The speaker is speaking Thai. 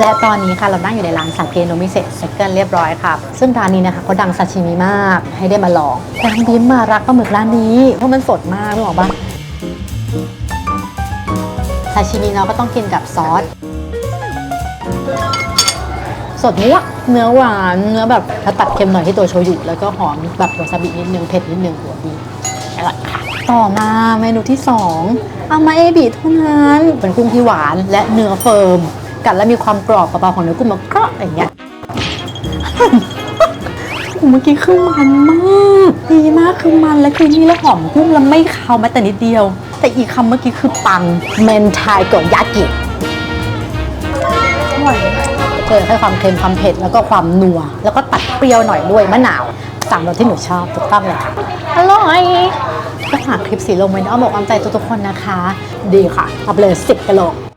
และตอนนี้ค่ะเรานั่งอยู่ในร้านสาเกโนมิเซะเซคันเรียบร้อยค่ะ ซึ่งร้านนี้นะคะเขาดังซาชิมิมากให้ได้มาลองร้านยิ้มมารักปลาหมึกร้านนี้เพราะมันสดมากรู้หรอกปะซาชิมิเนาะก็ต้องกินกับซอสสดมากเนื้อหวานเนื้อแบบถ้าตัดเค็มหน่อยที่ตัวโชยุแล้วก็หอมแบบวาซาบินิดนึงเผ็ดนิดนึงหัวดีอร่อยค่ะต่อมาเมนูที่2อามาเอบิเท่านั้นเป็นกุ้งที่หวานและเนื้อเฟิร์ม กัดแล้วมีความกรอบเบาๆของเนื้อกุ้งมันก็อย่างเงี้ยเมื่อกี้คือมันมากดีมากคือมันและคือนี่แล้วหอมกุ้งแล้วไม่คาวแม้แต่นิดเดียว แต่อีกคำเมื่อกี้คือปังเมนไทโกะยากิอร่อยเจอให้ความเค็มความเผ็ดแล้วก็ความนัว แล้วก็ตัดเปรี้ยวหน่อยด้วยมะนาวสามรสที่หนูชอบถูกต้องเลยค่ะอร่อยก็หาคลิปสีลงไว้ในอ้อมอกอ้อมใจทุกๆคนนะคะ ดีค่ะเอาไปเลยสิบกะโหลก